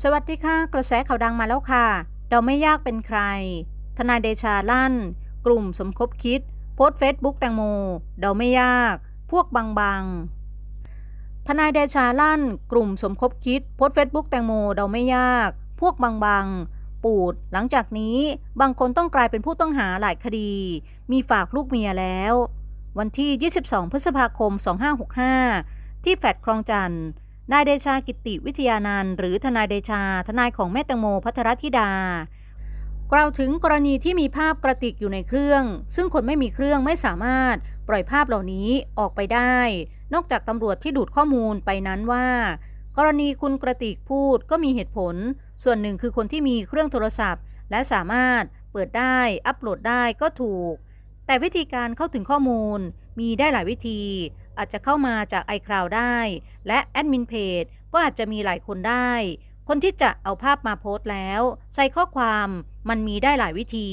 สวัสดีค่ะ กระแสข่าวดังมาแล้วค่ะ เราไม่ยากเป็นใคร ทนายเดชาลั่น กลุ่มสมคบคิด โพสเฟซบุ๊กแตงโม เราไม่ยาก พวกบางบางทนายเดชาลั่น กลุ่มสมคบคิด โพสเฟซบุ๊กแตงโม เราไม่ยาก พวกบางบางปูด หลังจากนี้บางคนต้องกลายเป็นผู้ต้องหาหลายคดี มีฝากลูกเมียแล้ว วันที่ 22 พฤษภาคม 2565 ที่แฟดคลองจันทน์ นายเดชากิติวิทยานันหรือทนายเดชา ทนายของแม่แตงโมพัทรธิดา กล่าวถึงกรณีที่มีภาพกระติกอยู่ในเครื่อง ซึ่งคนไม่มีเครื่องไม่สามารถปล่อยภาพเหล่านี้ออกไปได้ นอกจากตำรวจที่ดูดข้อมูลไปนั้นว่า กรณีคุณกระติกพูดก็มีเหตุผล ส่วนหนึ่งคือคนที่มีเครื่องโทรศัพท์ และสามารถเปิดได้ อัปโหลดได้ก็ถูก แต่วิธีการเข้าถึงข้อมูลมีได้หลายวิธี อาจจะเข้ามาจาก iCloud ได้ และแอดมินเพจก็อาจจะมีหลายคนได้ คนที่จะเอาภาพมาโพสต์แล้ว ใส่ข้อความมันมีได้หลายวิธี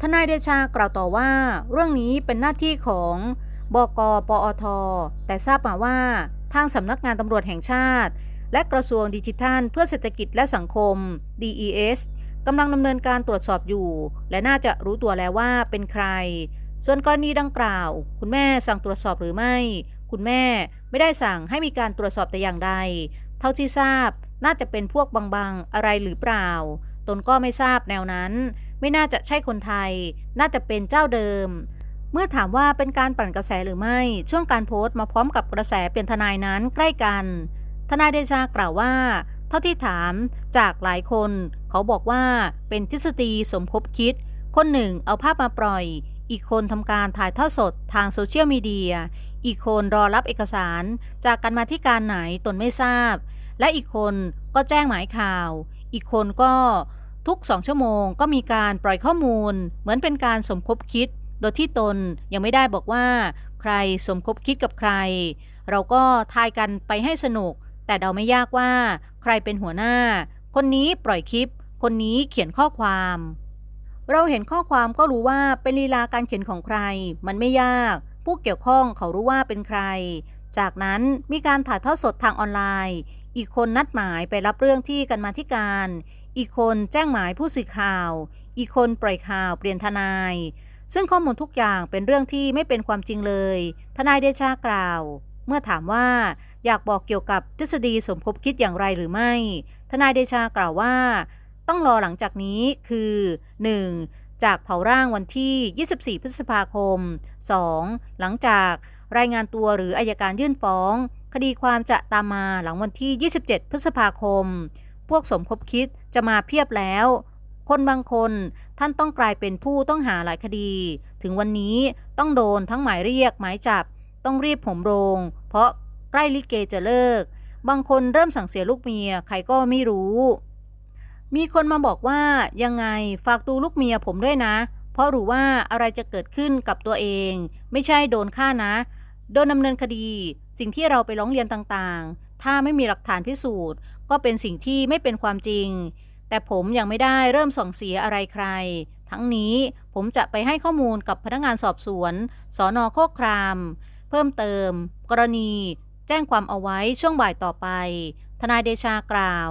ทนายเดชากล่าวต่อว่า เรื่องนี้เป็นหน้าที่ของบกปอท แต่ทราบมาว่า ทางสำนักงานตำรวจแห่งชาติ และกระทรวงดิจิทัล เพื่อเศรษฐกิจและสังคม DES กำลังดำเนินการตรวจสอบอยู่ และน่าจะรู้ตัวแล้วว่าเป็นใคร ส่วนกรณีดังกล่าว คุณแม่สั่งตรวจสอบหรือไม่ คุณแม่ไม่ได้สั่งให้มีการตรวจสอบแต่อย่างใด เท่าที่ทราบน่าจะเป็นพวกบางๆ อะไรหรือเปล่า ตนก็ไม่ทราบแนวนั้น ไม่น่าจะใช่คนไทย น่าจะเป็นเจ้าเดิม เมื่อถามว่าเป็นการปั่นกระแสหรือไม่ ช่วงการโพสต์มาพร้อมกับกระแสเปลี่ยนทนายนั้นใกล้กัน ทนายเดชากล่าวว่า เท่าที่ถามจากหลายคน เขาบอกว่าเป็นทฤษฎีสมคบคิด คนหนึ่งเอาภาพมาปล่อย อีกคนทำการถ่ายทอดสดทางโซเชียลมีเดีย อีกคนรอรับเอกสารจากการมาที่การไหนตนไม่ทราบ และอีกคนก็แจ้งหมายข่าว อีกคนก็ทุกสองชั่วโมงก็มีการปล่อยข้อมูล เหมือนเป็นการสมคบคิด โดยที่ตนยังไม่ได้บอกว่า ใครสมคบคิดกับใคร เราก็ทายกันไปให้สนุก แต่เดาไม่ยากว่า ใครเป็นหัวหน้า คนนี้ปล่อยคลิป คนนี้เขียนข้อความ เราเห็นข้อความก็รู้ว่าเป็นลีลาการเขียนของใคร มันไม่ยาก ผู้เกี่ยวข้องเขารู้ว่าเป็นใคร จากนั้นมีการถ่ายทอดสดทางออนไลน์ อีกคนนัดหมายไปรับเรื่องที่กันมาธิการ อีกคนแจ้งหมายผู้สื่อข่าว อีกคนปล่อยข่าวเปลี่ยนทนาย ซึ่งข้อมูลทุกอย่างเป็นเรื่องที่ไม่เป็นความจริงเลย ทนายเดชากล่าว เมื่อถามว่าอยากบอกเกี่ยวกับทฤษฎีสมคบคิดอย่างไรหรือไม่ ทนายเดชากล่าวว่า ต้องรอหลังจากนี้คือ 1. จากเผาร่างวันที่ 24 พฤษภาคม 2. หลังจากรายงานตัวหรืออายการยื่นฟ้อง คดีความจะตามมาหลังวันที่ 27 พฤษภาคม พวกสมคบคิดจะมาเพียบแล้ว คนบางคนท่านต้องกลายเป็นผู้ต้องหาหลายคดี ถึงวันนี้ต้องโดนทั้งหมายเรียกหมายจับ ต้องรีบผมโรง เพราะใกล้ลิเกจะเลิก บางคนเริ่มสั่งเสียลูกเมีย ใครก็ไม่รู้ มีคนมาบอกว่ายังไงฝากดูลูกเมียผมด้วยนะ เพราะรู้ว่าอะไรจะเกิดขึ้นกับตัวเอง ไม่ใช่โดนฆ่านะ โดนดำเนินคดี สิ่งที่เราไปร้องเรียนต่างๆ ถ้าไม่มีหลักฐานพิสูจน์ ก็เป็นสิ่งที่ไม่เป็นความจริง แต่ผมยังไม่ได้เริ่มส่องเสียอะไรใคร ทั้งนี้ผมจะไปให้ข้อมูลกับพนักงานสอบสวนสอนอโคกคราม เพิ่มเติม กรณี แจ้งความเอาไว้ช่วงบ่ายต่อไป ทนายเดชากล่าว